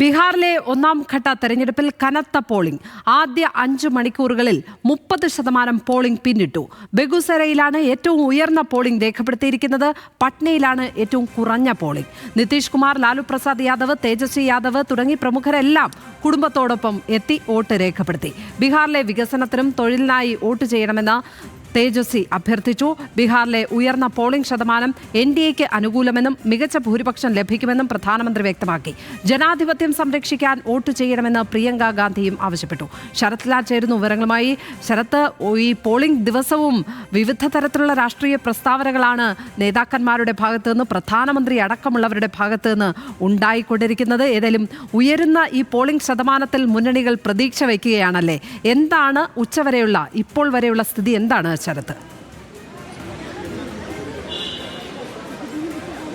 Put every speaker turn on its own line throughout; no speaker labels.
ബീഹാറിലെ ഒന്നാം ഘട്ട തെരഞ്ഞെടുപ്പിൽ കനത്ത പോളിംഗ്. ആദ്യ അഞ്ച് മണിക്കൂറുകളിൽ മുപ്പത് ശതമാനം പോളിംഗ് പിന്നിട്ടു. ബെഗുസരയിലാണ് ഏറ്റവും ഉയർന്ന പോളിംഗ് രേഖപ്പെടുത്തിയിരിക്കുന്നത്. പട്നയിലാണ് ഏറ്റവും കുറഞ്ഞ പോളിംഗ്. നിതീഷ് കുമാർ ലാലു പ്രസാദ് യാദവ് തേജസ്വി യാദവ് തുടങ്ങി പ്രമുഖരെല്ലാം കുടുംബത്തോടൊപ്പം എത്തി വോട്ട് രേഖപ്പെടുത്തി. ബീഹാറിലെ വികസനത്തിനും തൊഴിലിനായി വോട്ട് ചെയ്യണമെന്ന് തേജസ്വി അഭ്യർത്ഥിച്ചു. ബീഹാറിലെ ഉയർന്ന പോളിംഗ് ശതമാനം എൻ ഡി എക്ക് അനുകൂലമെന്നും മികച്ച ഭൂരിപക്ഷം ലഭിക്കുമെന്നും പ്രധാനമന്ത്രി വ്യക്തമാക്കി. ജനാധിപത്യം സംരക്ഷിക്കാൻ വോട്ട് ചെയ്യണമെന്ന് പ്രിയങ്ക ഗാന്ധിയും ആവശ്യപ്പെട്ടു. ശരത് ലാൽ ചേരുന്നു വിവരങ്ങളുമായി ശരത്ത് ഈ പോളിംഗ് ദിവസവും വിവിധ തരത്തിലുള്ള രാഷ്ട്രീയ പ്രസ്താവനകളാണ് നേതാക്കന്മാരുടെ ഭാഗത്തു നിന്ന് പ്രധാനമന്ത്രി അടക്കമുള്ളവരുടെ ഭാഗത്തു നിന്ന് ഉണ്ടായിക്കൊണ്ടിരിക്കുന്നത്. ഏതായാലും ഉയരുന്ന ഈ പോളിംഗ് ശതമാനത്തിൽ മുന്നണികൾ പ്രതീക്ഷ വയ്ക്കുകയാണല്ലേ? എന്താണ് ഉച്ചവരെയുള്ള ഇപ്പോൾ വരെയുള്ള സ്ഥിതി എന്താണ് ശരത്ത്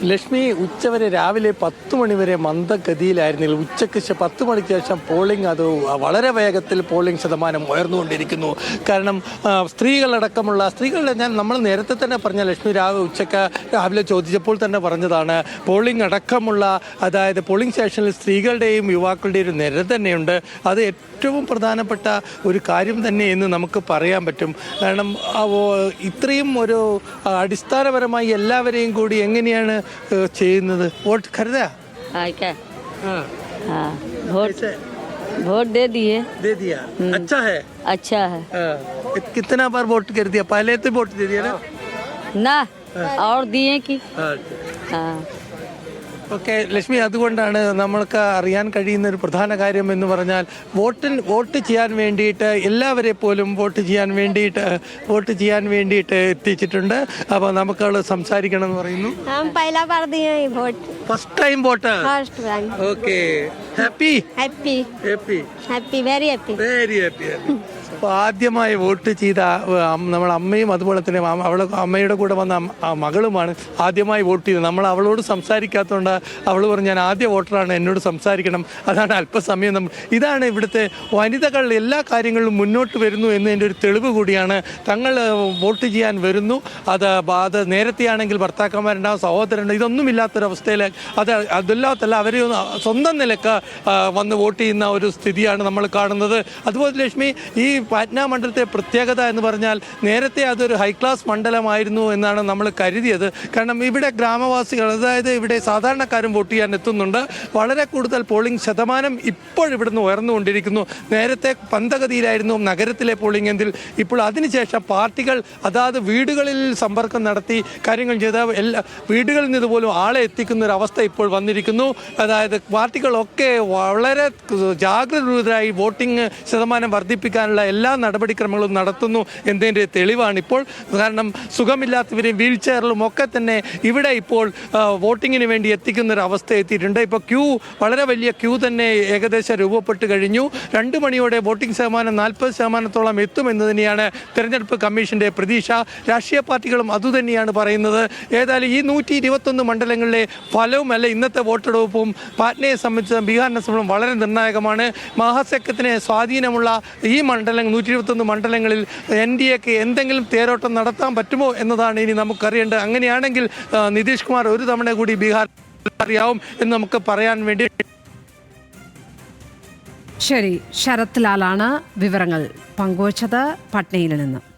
ലക്ഷ്മി ഉച്ചവരെ രാവിലെ പത്ത് മണിവരെ മന്ദഗതിയിലായിരുന്നില്ല ഉച്ചയ്ക്ക് പത്ത് മണിക്ക് ശേഷം പോളിംഗ് അത് വളരെ വേഗത്തിൽ പോളിംഗ് ശതമാനം ഉയർന്നുകൊണ്ടിരിക്കുന്നു. കാരണം സ്ത്രീകളടക്കമുള്ള സ്ത്രീകളുടെ ഞാൻ നമ്മൾ നേരത്തെ തന്നെ പറഞ്ഞ ലക്ഷ്മി രാവിലെ ഉച്ചയ്ക്ക് രാവിലെ ചോദിച്ചപ്പോൾ തന്നെ പറഞ്ഞതാണ് പോളിംഗ് അടക്കമുള്ള അതായത് പോളിംഗ് സ്റ്റേഷനിൽ സ്ത്രീകളുടെയും യുവാക്കളുടെയും ഒരു നിര തന്നെയുണ്ട്. അത് ഏറ്റവും പ്രധാനപ്പെട്ട ഒരു കാര്യം തന്നെ എന്ന് നമുക്ക് പറയാൻ പറ്റും. കാരണം ഇത്രയും ഒരു അടിസ്ഥാനപരമായി എല്ലാവരെയും കൂടി എങ്ങനെയാണ് ചെയ്യുന്നത് വോട്ട് കരുതാ
हाँ क्या हाँ वोट वोट दे दिए
दे दिया अच्छा है
अच्छा है
हाँ, कितना बार वोट कर दिया पहले तो वोट दे दिया ना
ना और दिए कि
हाँ
हाँ
ഓക്കെ ലക്ഷ്മി അതുകൊണ്ടാണ് നമ്മൾക്ക് അറിയാൻ കഴിയുന്ന ഒരു പ്രധാന കാര്യം എന്ന് പറഞ്ഞാൽ വോട്ടിൽ വോട്ട് ചെയ്യാൻ വേണ്ടിയിട്ട് എല്ലാവരെ പോലും വോട്ട് ചെയ്യാൻ വേണ്ടിയിട്ട് വോട്ട് ചെയ്യാൻ വേണ്ടിയിട്ട് എത്തിച്ചിട്ടുണ്ട്. അപ്പോൾ നമുക്ക് സംസാരിക്കണം എന്ന് പറയുന്നു
first time
vote. Okay
happy
happy
happy happy very
happy very happy അപ്പോൾ ആദ്യമായി വോട്ട് ചെയ്ത നമ്മൾ അമ്മയും അതുപോലെ തന്നെ അവളെ അമ്മയുടെ കൂടെ വന്ന മകളുമാണ് ആദ്യമായി വോട്ട് ചെയ്തത്. നമ്മൾ അവളോട് സംസാരിക്കാത്തതുകൊണ്ട് അവൾ പറഞ്ഞു ഞാൻ ആദ്യ വോട്ടറാണ് എന്നോട് സംസാരിക്കണം. അതാണ് അല്പസമയം നമ്മൾ ഇതാണ് ഇവിടുത്തെ വനിതകൾ എല്ലാ കാര്യങ്ങളിലും മുന്നോട്ട് വരുന്നു എന്നതിന്റെ ഒരു തെളിവ് കൂടിയാണ്. തങ്ങൾ വോട്ട് ചെയ്യാൻ വരുന്നു. അത് അത് നേരത്തെയാണെങ്കിൽ ഭർത്താക്കന്മാരുണ്ടാവും സഹോദരനുണ്ട് ഇതൊന്നുമില്ലാത്തൊരവസ്ഥയിൽ അത് അതില്ലാത്തല്ല അവർ സ്വന്തം നിലയ്ക്ക് വന്ന് വോട്ട് ചെയ്യുന്ന ഒരു സ്ഥിതിയാണ് നമ്മൾ കാണുന്നത്. അതുപോലെ ലക്ഷ്മി ഈ പാറ്റ്ന മണ്ഡലത്തെ പ്രത്യേകത എന്ന് പറഞ്ഞാൽ നേരത്തെ അതൊരു ഹൈ ക്ലാസ് മണ്ഡലമായിരുന്നു എന്നാണ് നമ്മൾ കരുതിയത്. കാരണം ഇവിടെ ഗ്രാമവാസികൾ അതായത് ഇവിടെ സാധാരണക്കാരും വോട്ട് ചെയ്യാൻ എത്തുന്നുണ്ട്. വളരെ കൂടുതൽ പോളിംഗ് ശതമാനം ഇപ്പോഴിവിടുന്ന് ഉയർന്നുകൊണ്ടിരിക്കുന്നു. നേരത്തെ പന്തഗതിയിലായിരുന്നു നഗരത്തിലെ പോളിംഗ് എങ്കിൽ ഇപ്പോൾ അതിനുശേഷം പാർട്ടികൾ അതാത് വീടുകളിൽ സമ്പർക്കം നടത്തി കാര്യങ്ങൾ ചെയ്ത എല്ലാ വീടുകളിൽ നിന്ന് പോലും ആളെ എത്തിക്കുന്ന ഒരു അവസ്ഥ ഇപ്പോൾ വന്നിരിക്കുന്നു. അതായത് പാർട്ടികളൊക്കെ വളരെ ജാഗ്രതരായി വോട്ടിംഗ് ശതമാനം വർദ്ധിപ്പിക്കാനുള്ള എല്ലാ നടപടിക്രമങ്ങളും നടത്തുന്നു എന്നതിന്റെ തെളിവാണ് ഇപ്പോൾ കാരണം സുഖമില്ലാത്തവരെയും വീൽ ചെയറിലും ഒക്കെ തന്നെ ഇവിടെ ഇപ്പോൾ വോട്ടിങ്ങിന് വേണ്ടി എത്തിക്കുന്ന ഒരു എത്തിയിട്ടുണ്ട്. ഇപ്പോൾ ക്യൂ വളരെ വലിയ ക്യൂ തന്നെ ഏകദേശം രൂപപ്പെട്ട് കഴിഞ്ഞു. രണ്ട് മണിയോടെ വോട്ടിംഗ് ശതമാനം നാൽപ്പത് ശതമാനത്തോളം എത്തുമെന്ന് തന്നെയാണ് തെരഞ്ഞെടുപ്പ് കമ്മീഷന്റെ പ്രതീക്ഷ. രാഷ്ട്രീയ പാർട്ടികളും അതുതന്നെയാണ് പറയുന്നത്. ഏതായാലും ഈ നൂറ്റി ഇരുപത്തൊന്ന് മണ്ഡലങ്ങളിലെ ഫലവും അല്ല ഇന്നത്തെ വോട്ടെടുപ്പും. പാറ്റ്നയെ സംബന്ധിച്ച് ബീഹാറിനെ സംബന്ധിച്ചും വളരെ നിർണായകമാണ്. മഹാസഖ്യത്തിന് സ്വാധീനമുള്ള ഈ മണ്ഡലം നൂറ്റി ഇരുപത്തൊന്ന് മണ്ഡലങ്ങളിൽ എൻ ഡി എക്ക് എന്തെങ്കിലും തേരോട്ടം നടത്താൻ പറ്റുമോ എന്നതാണ് ഇനി നമുക്കറിയേണ്ടത്. അങ്ങനെയാണെങ്കിൽ നിതീഷ് കുമാർ ഒരു തവണ കൂടി ബീഹാർ അറിയാവും എന്ന് നമുക്ക് പറയാൻ വേണ്ടി
ശരി ശരത് ലാലാണ് വിവരങ്ങൾ. പങ്കുവച്ചത് പട്നയിൽ നിന്ന്.